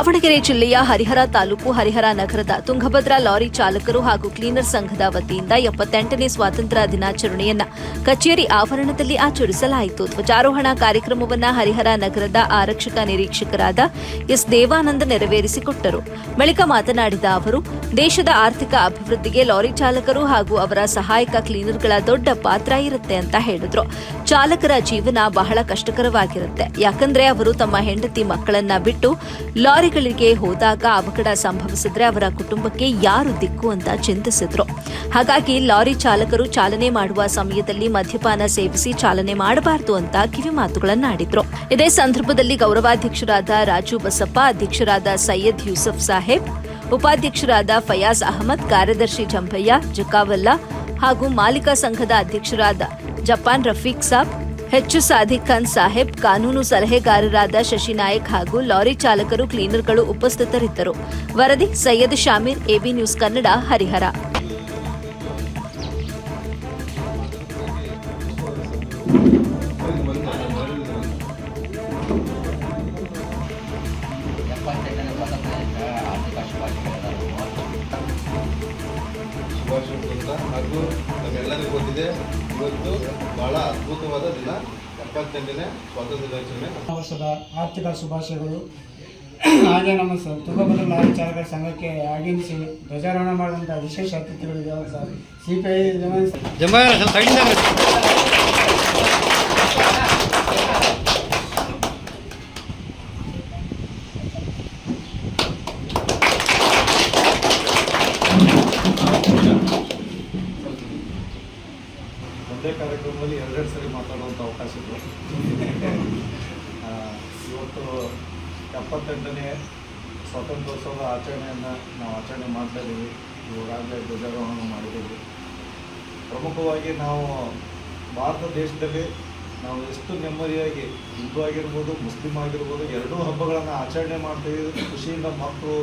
ದಾವಣಗೆರೆ ಜಿಲ್ಲೆಯ ಹರಿಹರ ತಾಲೂಕು ಹರಿಹರ ನಗರದ ತುಂಗಭದ್ರಾ ಲಾರಿ ಚಾಲಕರು ಹಾಗೂ ಕ್ಲೀನರ್ ಸಂಘದ ವತಿಯಿಂದ ಎಪ್ಪತ್ತೆಂಟನೇ ಸ್ವಾತಂತ್ರ್ಯ ದಿನಾಚರಣೆಯನ್ನ ಕಚೇರಿ ಆವರಣದಲ್ಲಿ ಆಚರಿಸಲಾಯಿತು. ಧ್ವಜಾರೋಹಣ ಕಾರ್ಯಕ್ರಮವನ್ನ ಹರಿಹರ ನಗರದ ಆರಕ್ಷಕ ನಿರೀಕ್ಷಕರಾದ ಎಸ್ ದೇವಾನಂದ ನೆರವೇರಿಸಿಕೊಟ್ಟರು. ಬಳಿಕ ಮಾತನಾಡಿದ ಅವರು, ದೇಶದ ಆರ್ಥಿಕ ಅಭಿವೃದ್ಧಿಗೆ ಲಾರಿ ಚಾಲಕರು ಹಾಗೂ ಅವರ ಸಹಾಯಕ ಕ್ಲೀನರ್ಗಳ ದೊಡ್ಡ ಪಾತ್ರ ಇರುತ್ತೆ ಅಂತ ಹೇಳಿದ್ರು. ಚಾಲಕರ ಜೀವನ ಬಹಳ ಕಷ್ಟಕರವಾಗಿರುತ್ತೆ. ಯಾಕಂದ್ರೆ ಅವರು ತಮ್ಮ ಹೆಂಡತಿ ಮಕ್ಕಳನ್ನ ಬಿಟ್ಟು ಲಾರಿಗಳಿಗೆ ಹೋದಾಗ ಅವಘಡ ಸಂಭವಿಸಿದ್ರೆ ಅವರ ಕುಟುಂಬಕ್ಕೆ ಯಾರು ದಿಕ್ಕು ಅಂತ ಚಿಂತಿಸಿದ್ರು. ಹಾಗಾಗಿ ಲಾರಿ ಚಾಲಕರು ಚಾಲನೆ ಮಾಡುವ ಸಮಯದಲ್ಲಿ ಮದ್ಯಪಾನ ಸೇವಿಸಿ ಚಾಲನೆ ಮಾಡಬಾರದು ಅಂತ ಕಿವಿ ಮಾತುಗಳನ್ನಾಡಿದ್ರು ಇದೇ ಸಂದರ್ಭದಲ್ಲಿ ಗೌರವಾಧ್ಯಕ್ಷರಾದ ರಾಜು ಬಸಪ್ಪ, ಅಧ್ಯಕ್ಷರಾದ ಸೈಯದ್ ಯೂಸಫ್ ಸಾಹೇಬ್, ಉಪಾಧ್ಯಕ್ಷರಾದ ಫಯಾಜ್ ಅಹಮದ್, ಕಾರ್ಯದರ್ಶಿ ಜಂಭಯ್ಯ ಜಕಾವಲ್ಲಾ ಹಾಗೂ ಮಾಲೀಕ ಸಂಘದ ಅಧ್ಯಕ್ಷರಾದ ಜಪಾನ್ ರಫೀಕ್ ಸಾಬ್ ಹೆಚ್ಚು ಸಾದಿಕ್ ಖಾನ್ ಸಾಹೇಬ್, ಕಾನೂನು ಸಲಹೆಗಾರರಾದ ಶಶಿ ನಾಯಕ್ ಹಾಗೂ ಲಾರಿ ಚಾಲಕರು, ಕ್ಲೀನರ್ಗಳು ಉಪಸ್ಥಿತರಿದ್ದರು. ವರದಿ, ಸೈಯದ್ ಶಾಮೀರ್, ಎಬಿ ನ್ಯೂಸ್ ಕನ್ನಡ, ಹರಿಹರ. ಶುಭಾಶಯ ಅಂತ ಹಾಗೂ ನಮ್ಮೆಲ್ಲರಿಗೂ ಗೊತ್ತಿದೆ. ಇವತ್ತು ಬಹಳ ಅದ್ಭುತವಾದ ದಿನ. ಎಪ್ಪತ್ತೆಂಟನೇ ಸ್ವಾತಂತ್ರ್ಯ ದಿನಾಚರಣೆ. ವರ್ಷದ ಆರ್ಥಿಕ ಶುಭಾಶಯಗಳು. ಹಾಗೆ ನಮ್ಮ ಸ ತುಂಗಭದ್ರಾ ಲಾರಿ ಚಾಲಕರ ಸಂಘಕ್ಕೆ ಆಗಮಿಸಿ ಧ್ವಜಾರೋಹಣ ಮಾಡಿದಂಥ ವಿಶೇಷ ಅತಿಥಿಗಳಿದ್ದಾವೆ ಸರ್. ಸಿ ಪಿ ಐ ಒಂದೇ ಕಾರ್ಯಕ್ರಮದಲ್ಲಿ ಎರಡೆರಡು ಸರಿ ಮಾತಾಡುವಂಥ ಅವಕಾಶ ಆ, ಇವತ್ತು ಎಪ್ಪತ್ತೆಂಟನೇ ಸ್ವಾತಂತ್ರ್ಯೋತ್ಸವದ ಆಚರಣೆಯನ್ನು ನಾವು ಆಚರಣೆ ಮಾಡ್ತಾ ಇದ್ದೀವಿ. ಇವಾಗಲೇ ಧ್ವಜಾರೋಹಣ ಮಾಡಿದ್ದೀವಿ. ಪ್ರಮುಖವಾಗಿ ನಾವು ಭಾರತ ದೇಶದಲ್ಲಿ ನಾವು ಎಷ್ಟು ನೆಮ್ಮದಿಯಾಗಿ ಹಿಂದೂ ಆಗಿರ್ಬೋದು ಮುಸ್ಲಿಂ ಆಗಿರ್ಬೋದು ಎರಡೂ ಹಬ್ಬಗಳನ್ನು ಆಚರಣೆ ಮಾಡ್ತೀವಿ ಖುಷಿಯಿಂದ ಮಕ್ಕಳು